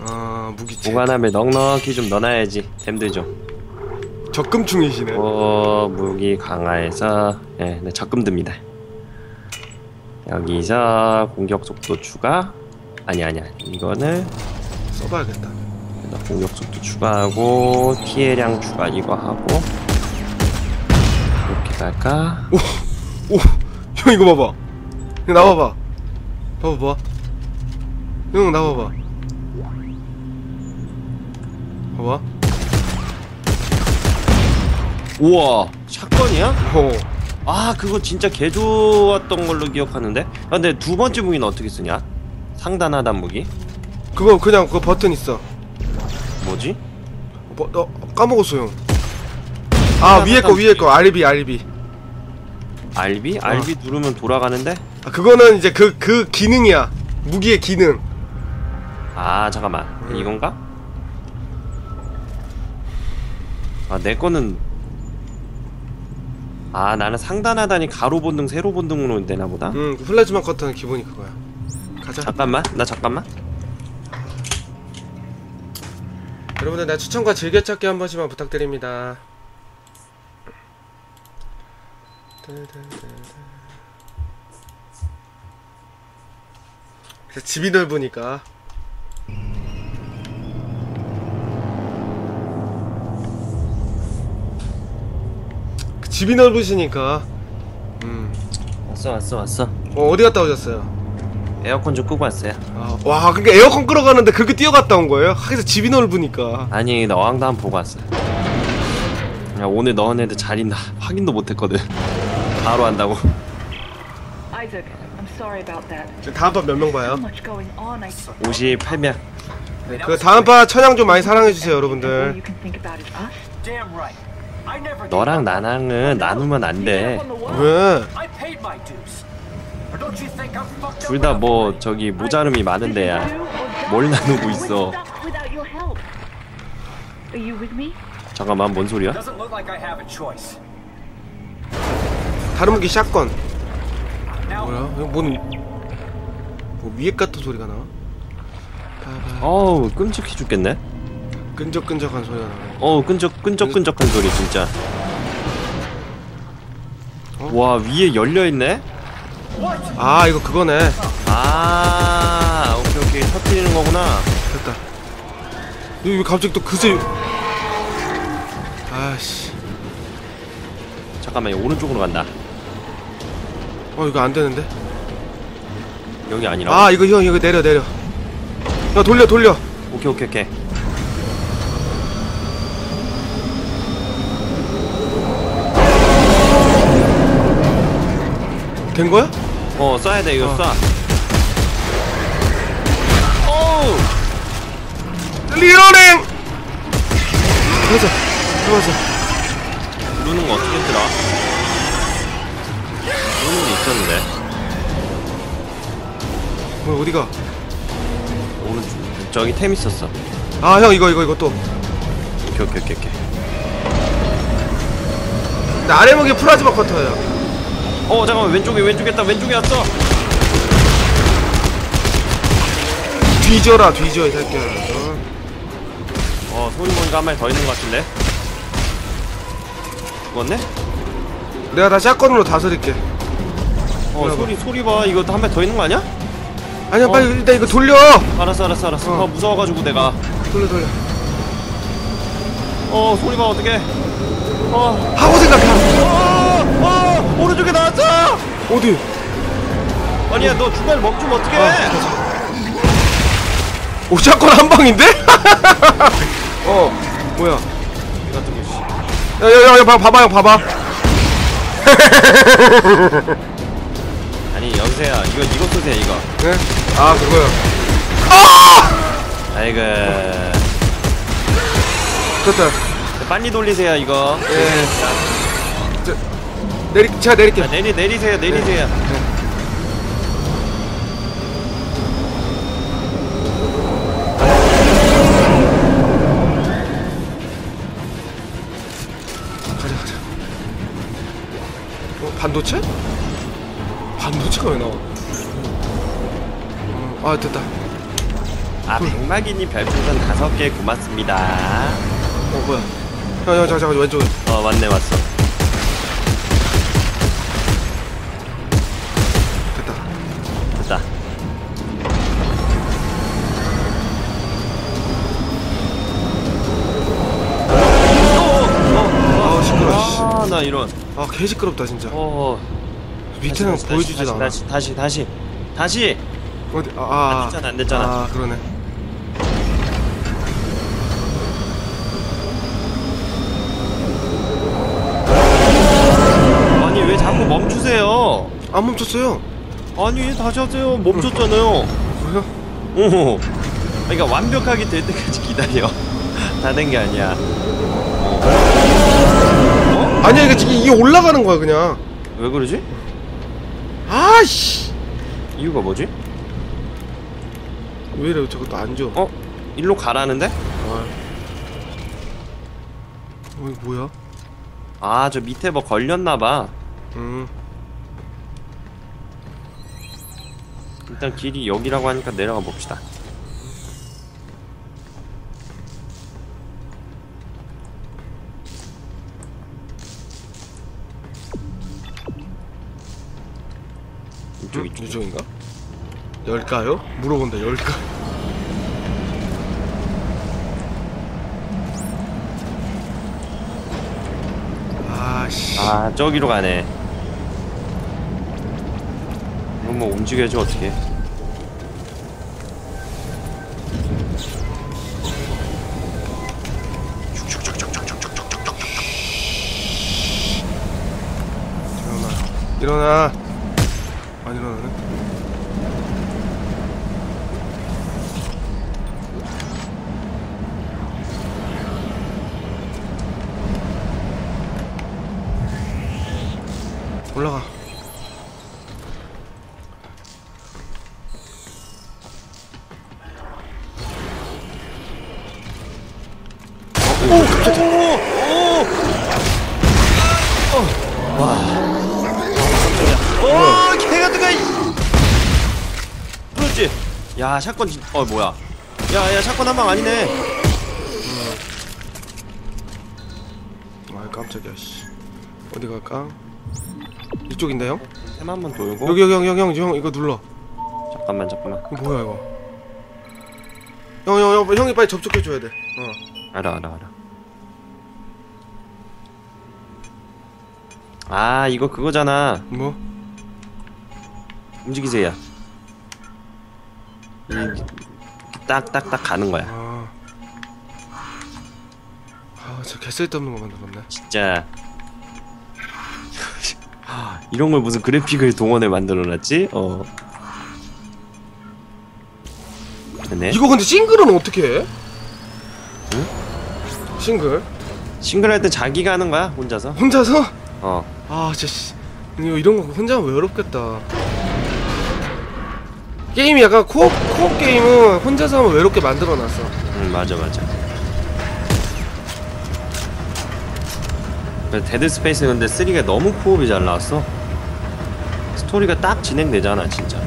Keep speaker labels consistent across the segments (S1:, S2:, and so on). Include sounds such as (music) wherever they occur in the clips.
S1: 아 무기체.
S2: 보관함에 넉넉히 좀 넣어놔야지. 좀.
S1: 적금충이시네.
S2: 어, 무기 강화해서. 예, 네, 적금 듭니다. 여기서 공격 속도 추가. 아니 아니야 이거는
S1: 써봐야겠다
S2: 공격 속도 추가하고 피해량 추가 이거 하고. 이렇게다가
S1: 오형 이거 봐봐. 형 나와봐. 봐봐 봐. 형 나와봐. 봐봐.
S2: 우와 샷건이야?
S1: 어.
S2: 아 그거 진짜 개 좋았던 걸로 기억하는데? 아, 근데 두 번째 무기는 어떻게 쓰냐? 상단 하단 무기?
S1: 그거 그냥 그거 버튼 있어
S2: 뭐지?
S1: 뭐, 너 까먹었어 형. 아 위에 거 위에 거 RB RB.
S2: RB? RB 누르면 돌아가는데?
S1: 아 그거는 이제 그 그 기능이야. 무기의 기능.
S2: 아 잠깐만 이건가? 아 내 거는 아 나는 상단하다니 가로 본등 세로 본등으로 되나 보다
S1: 음 플라즈마 커터는 기본이 그거야. 가자.
S2: 잠깐만 나 잠깐만
S1: 여러분들 나 추천과 즐겨찾기 한 번씩만 부탁드립니다. 집이 넓으니까 그 집이 넓으시니까 음.
S2: 왔어 왔어 왔어
S1: 어, 어디 갔다 오셨어요?
S2: 에어컨 좀 끄고 왔어요
S1: 아, 와 그러니까 에어컨 끌어 가는데 그렇게 뛰어갔다 온 거예요? 하기서 집이 넓으니까
S2: 아니 나 어항도 한번 보고 왔어요 야 오늘 너네들 잘 있나 확인도 못 했거든 바로 한다고
S3: Isaac, I'm sorry about that.
S1: 지금 다음 판 몇 명 봐요?
S3: much going on. I (laughs)
S2: 58명
S1: 네, 그 다음 판 천양 좀 많이 사랑해 주세요
S3: all
S1: 여러분들
S3: you can think about is us.
S4: Damn right. I never
S2: 너랑 나랑은 나누면 안 돼
S1: 왜?
S4: I paid my dues.
S2: 둘 다 뭐? 저기 모자름이 많은데야. 뭘 나누고 있어? 잠깐만 뭔 소리야?
S4: Doesn't look like I have a choice.
S1: 다른 무기 샷건 뭐야? 이거 뭔 뭐, 위에 같은 소리가 나? 봐봐.
S2: 어우 끔찍해 죽겠네
S1: 끈적끈적한 소리가 나네
S2: 어우 끈적 끈적끈적한 소리 진짜
S1: 어?
S2: 와 위에 열려있네?
S1: 아 이거 그거네.
S2: 아 오케이 오케이. 터뜨리는 거구나.
S1: 됐다. 이거 왜 갑자기 또 그새 아씨.
S2: 잠깐만 이거 오른쪽으로 간다.
S1: 어 이거 안 되는데?
S2: 여기 아니라
S1: 아 이거 형 이거 내려 내려. 야 돌려 돌려.
S2: 오케이 오케이 오케이.
S1: 된 거야?
S2: 어 쏴야 돼 이거
S1: 어.
S2: 쏴. 어우
S1: 리로링 가자 들어가자
S2: 누르는 거 어떻게 들어? 누르는 게 있었는데.
S1: 뭐 어디가?
S2: 오른쪽 저기 템 있었어.
S1: 아 형 이거 이거 이거 또.
S2: 오케이 오케이 오케이 오케이.
S1: 근데 아래 목이 플라즈마 커터야
S2: 어 잠깐만 왼쪽에 왼쪽에 있다. 왼쪽에 왔어.
S1: 뒤져라 뒤져 이 새끼야. 어.
S2: 어 소리 보니까 한 마리 더 있는 것 같은데? 죽었네?
S1: 내가 다 샷건으로 다스릴게.
S2: 어
S1: 뭐야,
S2: 소리 소리 봐. 이거 한 마리 더 있는 거 아니야?
S1: 아니야
S2: 어.
S1: 빨리 일단 이거 돌려!
S2: 알았어 알았어 알았어.
S1: 어.
S2: 어, 무서워가지고 내가.
S1: 돌려 돌려.
S2: 어 소리 봐 어떡해. 어,
S1: 하고 생각해
S2: 어
S1: 어디?
S2: 아니야 너 중간에 멈추면 어떡해?
S1: 오 샷건 한 방인데? (laughs) 어 뭐야?
S2: 이 같은 거 씨.
S1: 야야야 봐, 봐봐 형 봐봐. (laughs)
S2: 아니 여보세요. 이거 이거 쏘세요 이거.
S1: 네? 아 그거요.
S2: 아이고.
S1: 됐다.
S2: 빨리 돌리세요 이거.
S1: 예. 저, 내리 제가 내릴게.
S2: 아, 내리 내리세요 내리세요.
S1: 가자 반도체? 반도체가 왜 나와? 음, 아 됐다.
S2: 아 음. 백마기님 별풍선 다섯 개 고맙습니다.
S1: 어 뭐야? 야야 잠깐 왼쪽.
S2: 어 맞네 맞어.
S1: 씨.
S2: 아나 이런.
S1: 아, 개 시끄럽다 진짜.
S2: 어.
S1: 밑에는
S2: 다시, 다시,
S1: 보여주질
S2: 다시,
S1: 않아.
S2: 다시 다시 다시 다시.
S1: 어디? 아, 아,
S2: 안 됐잖아, 안 됐잖아.
S1: 아, 그러네.
S2: 아니 왜 자꾸 멈추세요?
S1: 안 멈췄어요.
S2: 아니 다시 하세요. 멈췄잖아요.
S1: 그래요?
S2: 오. 그러니까 완벽하게 될 때까지 기다려. (laughs) 다 된 게 아니야.
S1: 아니야, 이게 지금 이게 올라가는 거야 그냥.
S2: 왜 그러지?
S1: 아씨.
S2: 이유가 뭐지?
S1: 왜 이래? 저거 또안 줘.
S2: 어? 일로 가라는데?
S1: 아. 어, 이거 뭐야?
S2: 아 저 밑에 뭐 걸렸나봐.
S1: 음.
S2: 일단 길이 여기라고 하니까 내려가 봅시다.
S1: 이쪽인가? 열까요? 물어본다. 열까? 아씨.
S2: 아 저기로 가네. 이건 뭐 움직여야지 어떻게?
S1: 일어나. 오, 깜짝이야.
S2: 오 개가 뜨거. 그렇지. 야 샷건 진. 어 뭐야? 야 야 샷건 한 방 아니네.
S1: 아, 깜짝이야. 씨. 어디 갈까? 이쪽인데요?
S2: 템 한번 돌고.
S1: 여기 여기 형, 형, 형, 형 이거 눌러.
S2: 잠깐만 잠깐만.
S1: 이거 뭐야 이거? 형, 형, 형, 형이 빨리 접촉해 줘야 돼. 어.
S2: 알아 알아 알아. 아 이거 그거잖아.
S1: 뭐?
S2: 움직이세요. 딱딱딱 가는 거야.
S1: 아. 아, 저 개쓸데없는 거 만들었네.
S2: 진짜 이런 걸 무슨 그래픽을 동원해 만들어놨지? 어. 네.
S1: 이거 근데 싱글은 어떻게 해? 싱글?
S2: 싱글 할 때 자기가 하는 거야 혼자서?
S1: 혼자서?
S2: 어.
S1: 아, 진짜 씨. 이거 이런 거 혼자 하면 외롭겠다. 게임이 약간 코업, 코업 게임은 혼자서 하면 외롭게 만들어놨어.
S2: 응 맞아 맞아. 그 데드 스페이스 근데 3가 너무 코업이 잘 나왔어. 스토리가 딱 진행되잖아 진짜.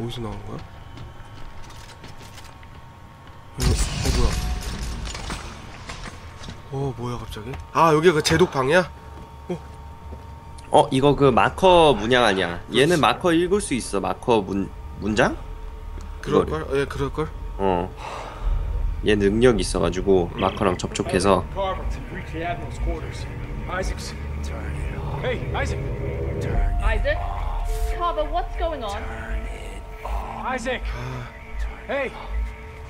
S1: 어디서 나온 거야? 갑자기? 아 여기가 그 제독방이야?
S2: 어 이거 그 마커 문양 아니야? 얘는 마커 읽을 수 있어 마커 문 문장?
S1: 그럴걸? 예 그럴걸?
S2: 어. 얘 능력 있어가지고 마커랑 접촉해서
S5: Carver to reach the Admiral's quarters. Isaacs. Hey, Isaac.
S3: Isaac? Carver, what's going on?
S5: Isaac. Hey,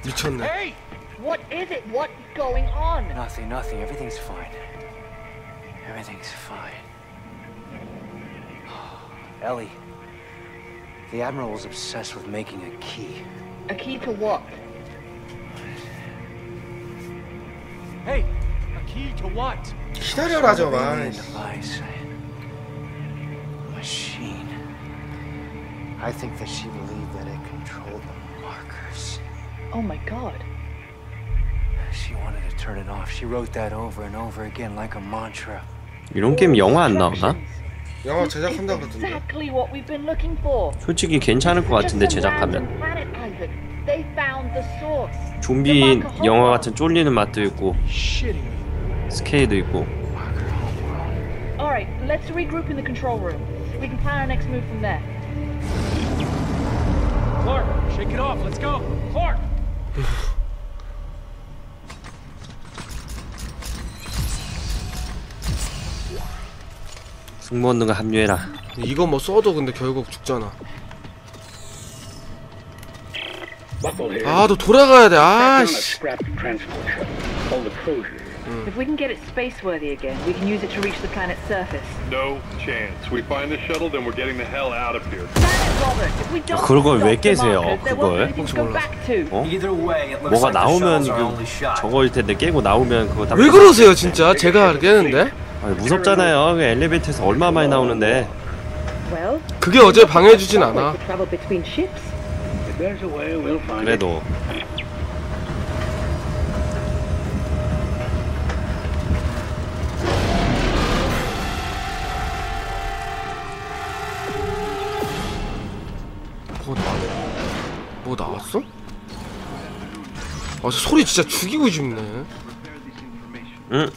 S1: 미쳤네
S5: hey.
S3: What is it? What's going on?
S6: Nothing, nothing. Everything's fine. Everything's fine. (sighs) Ellie, the Admiral was obsessed with making a key.
S3: A key to what?
S5: Hey, a key to what?
S1: 기다려라 좀
S6: Alien
S1: 아이씨.
S6: device. A machine. I think that she believed that it controlled the markers.
S3: Oh my god.
S6: She wanted to turn it off. She wrote that over and over again like a mantra.
S2: 이런 게임 영화 안 나오나?
S1: 영화
S3: This is
S1: 제작한다 그러던데
S3: exactly what we've been looking for.
S2: 솔직히 괜찮을 것 같은데 제작하면.
S3: They found the source.
S2: 좀비 영화 같은 쫄리는 맛도 있고
S5: Shitting me.
S2: 스케이도 있고
S3: All right, let's regroup in the control room. We can plan our next move from there.
S5: Clark, shake it off. Let's go. Clark.
S2: 승무원들과 합류해라
S1: 이거 뭐 써도 근데 결국 죽잖아. 아 너 돌아가야 돼 아씨.
S3: If we can get it spaceworthy again, we can use it to reach the planet's surface.
S7: No chance. We find the shuttle, then we're getting the hell out of here.
S3: Planet Robert, if we don't
S2: 그걸 왜
S3: stop the
S2: 깨세요, 그걸? 어? 뭐가 나오면 그. 저거일 텐데 깨고 나오면 그거 다
S1: 왜 그러세요 진짜 제가 깨는데
S2: 아니, 무섭잖아요. 그 엘리베이터에서 얼마 많이 나오는데.
S1: 그게 어제 방해해주진 않아.
S2: 그래도.
S1: 뭐, 나, 뭐 나왔어? 아저 소리 진짜 죽이고 싶네.
S2: 응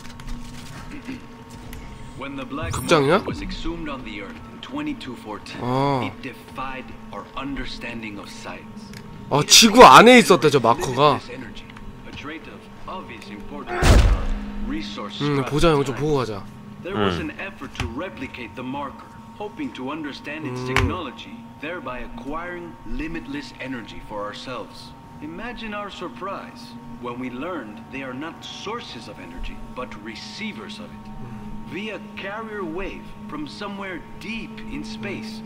S8: When the black
S1: 극장이야?
S8: market was exhumed on the earth in 2214,
S1: 아.
S8: it defied our understanding of science.
S1: 아 지구 안에 있었대 저 마커가
S8: Limitless energy, a trait of obvious importance in our resource
S1: 음 보자 형 좀 보고 가자
S8: There was an effort to replicate the marker, hoping to understand its technology, thereby acquiring limitless energy for ourselves. Imagine our surprise when we learned they are not sources of energy, but receivers of it. Via carrier wave from somewhere deep in space.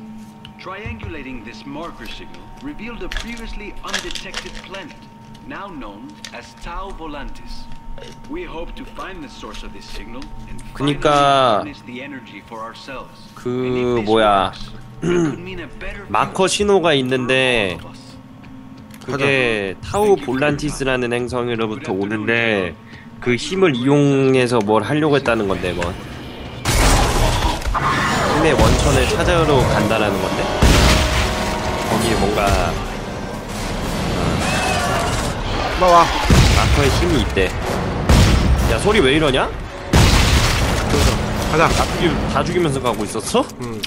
S8: Triangulating this marker signal revealed a previously undetected planet, now known as Tau Volantis. We hope to find the source of this signal and finally
S2: 그니까
S8: harness the energy for ourselves.
S2: 그 뭐야,
S8: works, it could mean a better
S2: 마커
S8: future
S2: 신호가
S8: for
S2: 있는데
S8: all of us.
S2: 그게 타우 볼란티스라는 행성으로부터 오는데 그 힘을 이용해서 뭘 하려고 했다는 건데 뭐 힘의 원천을 찾아러 간다라는 건데 거기에 뭔가
S1: 나와
S2: 마커의 힘이 있대 야 소리 왜 이러냐?
S1: 가자
S2: 다, 죽이, 다 죽이면서 가고 있었어?
S1: 응.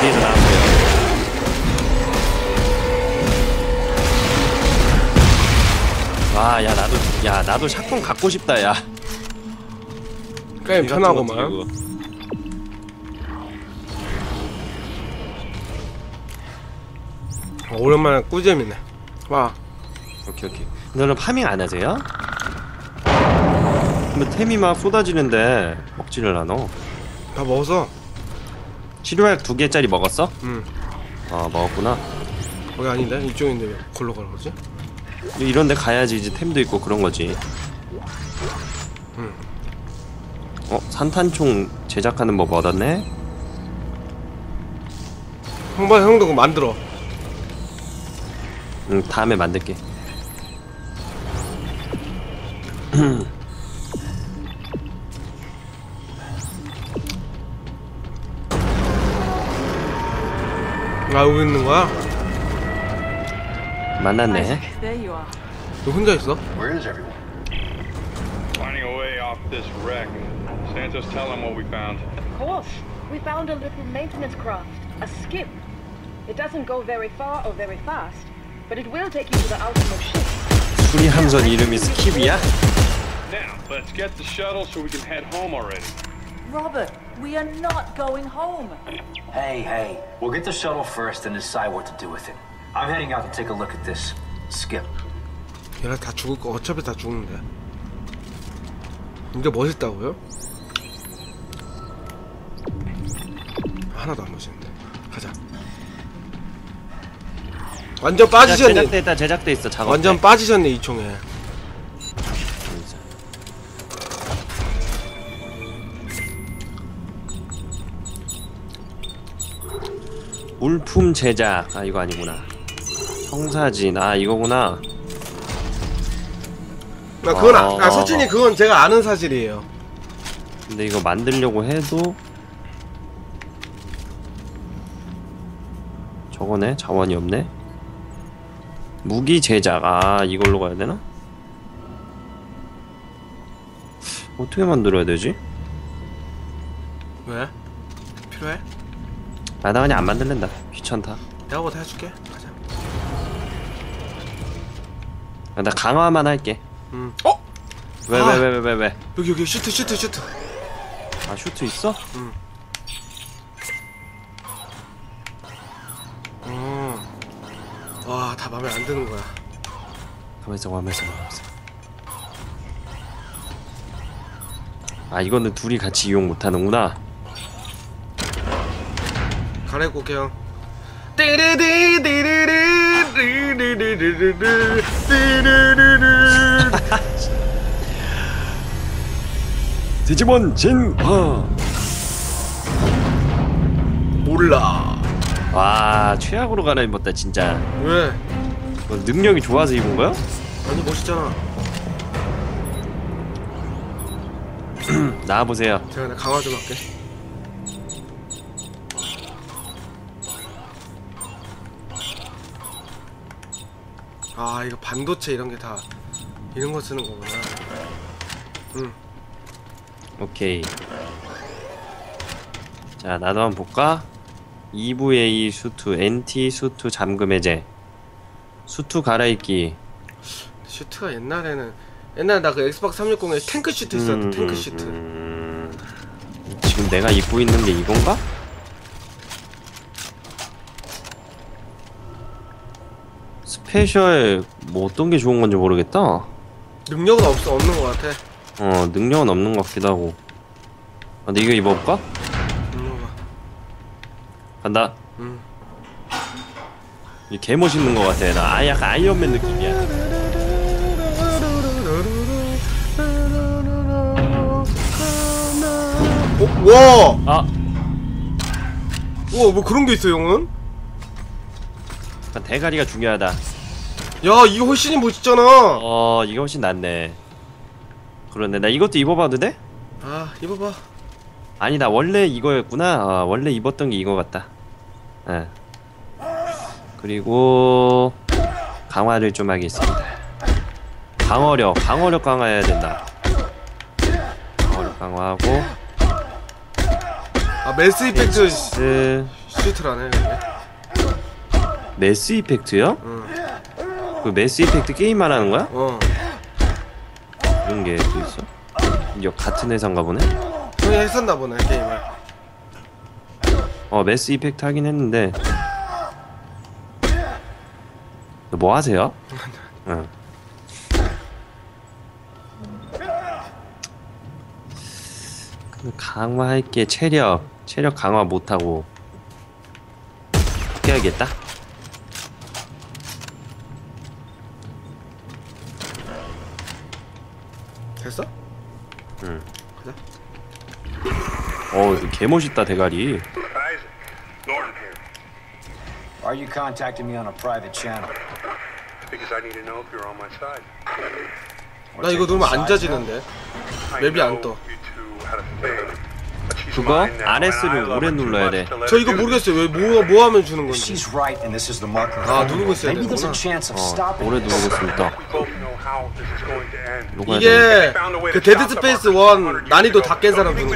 S2: 뒤에서 나왔어요 와야 나도 야 나도 샷건 갖고 싶다 야
S1: 게임 편하고만. 어, 오랜만에 꿀잼이네. 와.
S2: 오케이 오케이. 너는 파밍 안 하세요? 근데 템이 막 쏟아지는데 먹지를 않아.
S1: 다 먹었어.
S2: 치료약 두 개짜리 먹었어?
S1: 응.
S2: 아 먹었구나.
S1: 거기 아닌데? 이쪽인데 왜 걸로 가는 거지?
S2: 이런 데 가야지 이제 템도 있고 그런 거지 어? 산탄총 제작하는 법 얻었네?
S1: 형봐 형도 그거 만들어
S2: 응 다음에 만들게
S1: 아 여기 있는 거야?
S2: 만났네.
S1: 너 혼자 있어?
S9: Where is everyone?
S7: Finding a way off this wreck. Santos, tell him what we found.
S3: Of course. We found a little maintenance craft, a skip. It doesn't go very far or very fast, but it will take you to the outermost ships.
S2: 수리함선 이름이 스킵이야?
S7: Now, let's get the shuttle so we can head home already.
S10: Robert, we are not going home.
S6: Hey, hey. We'll get the shuttle first and decide what to do with it. I'm heading out to take a look at this. Skip.
S1: 얘가 다 죽을 거 어차피 다 죽는데 이게 멋있다고요? 하나도 안 멋있는데. 가자. 완전 빠지셨네.
S2: 제작돼 있다 제작돼 있어 작업
S1: 완전 빠지셨네 이 총에.
S2: 물품 제작. 아 이거 아니구나. 청사진. 아 이거구나.
S1: 아, 그건 아,
S2: 어.
S1: 아 솔직히 그건 제가 아는 사실이에요.
S2: 근데 이거 만들려고 해도 저거네 자원이 없네 무기 제작 아 이걸로 가야 되나? 어떻게 만들어야 되지?
S1: 왜? 필요해?
S2: 아나 그냥 안 만들랜다 귀찮다
S1: 내가 뭐다 해줄게. 가자.
S2: 아, 나 강화만 할게
S1: 음. 어?
S2: 왜 왜 왜 왜왜 왜?
S1: 여기 여기 슈트 슈트 슈트.
S2: 아 슈트 있어?
S1: 어. 와, 다 마음에 안 드는 거야.
S2: 가만 있어 가만 있어 가만 있어 아 이거는 둘이 같이 이용 못 하는구나
S1: 갈아입고 올게요. 띠리디 띠리리 띠리리리리리 띠리리리리
S2: 디지몬 진화
S1: 몰라.
S2: 와 최악으로 갈아입었다 진짜
S1: 왜?
S2: 너 능력이 좋아서 입은 거야?
S1: 아니 멋있잖아. (clears throat)
S2: 나와보세요
S1: 제가 나 강화 좀 할게. 아 이거 반도체 이런 게 다 이런 거 쓰는 거구나. 응.
S2: 오케이 자 나도 한번 볼까? EVA 수트 NT 수트 잠금 해제 수트 갈아입기
S1: 슈트가 옛날에는 옛날에 나 그 엑스박스 360에 탱크 슈트 있었는데
S2: 음,
S1: 탱크
S2: 음,
S1: 슈트.
S2: 음. 지금 내가 입고 있는 게 이건가? 스페셜 뭐 어떤 게 좋은 건지 모르겠다
S1: 능력은 없어 없는 것 같아.
S2: 어 능력은 없는 것 같기도 하고 아, 근데 이거 입어볼까? 간다
S1: 음.
S2: 이개 멋있는 것 같아 나 아, 약간 아이언맨 느낌이야
S1: 어, 와,
S2: 아
S1: 와, 뭐 그런 게 있어, 형은?
S2: 약간 대가리가 중요하다
S1: 야, 이거 훨씬 멋있잖아.
S2: 어 이게 훨씬 낫네 그런데 나 이것도 입어봐도 돼?
S1: 아, 입어봐.
S2: 아니 나 원래 이거였구나 아, 원래 입었던 게 이거 같다 예. 그리고 강화를 좀 하겠습니다 방어력 방어력 강화해야 된다 방어력 강화하고
S1: 아, 매스 이펙트
S2: 메스
S1: 슈트라네, 이게.
S2: 메스 이펙트요?
S1: 응.
S2: 그 메스 이펙트 게임 말하는 거야?
S1: 어.
S2: 그런 게 또 있어? 이거 같은 회사인가 보네?
S1: 형이 했었나 보네, 게임을.
S2: 어 메스 이펙트 하긴 했는데 뭐 하세요? (laughs) 응. 근데 강화할 게 체력 체력 강화 못하고 해야겠다
S1: 됐어?
S2: 어 이거 개멋있다 대가리
S7: Isaac, Norton here.
S6: Why are you contacting me on a private channel?
S7: Because I need to know if you're on my side.
S1: 나 이거 누르면 안 자지는데.
S7: I
S1: 맵이 안 떠.
S2: 그거 RS를 오래 눌러야 돼.
S1: 저 이거 모르겠어요. 왜, 뭐, 뭐 하면 주는 건지. 아, 누르고 있어야
S6: of
S2: 어 오래. 누르고 돼
S1: 이게 그 데드 스페이스
S7: marker
S1: 1 난이도 200다 깬. 사람 주는
S7: we'd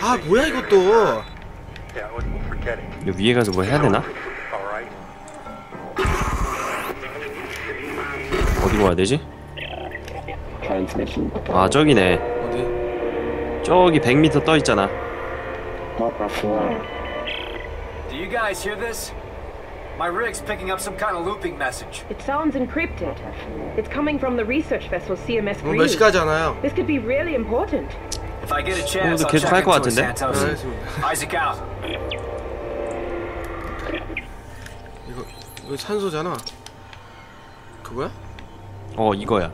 S1: 아, 뭐야, 이것도.
S2: 위에 가서 뭐 해야 되나? 어디로 가야 되지? 아 저기네
S1: 어디?
S2: 저기 100m 떠 있잖아
S9: Marker 4.
S6: Do you guys hear this? My rig's picking up some kind of looping message.
S3: It sounds encrypted. It's coming from the research vessel CMS
S1: 하나요?
S3: This could be really important.
S6: If I get a chance,
S2: 오늘도
S6: I'll
S2: 계속
S6: check
S2: 할것 같은데?
S1: 네. 이거, 이거 산소잖아. 그거야?
S2: 어 이거야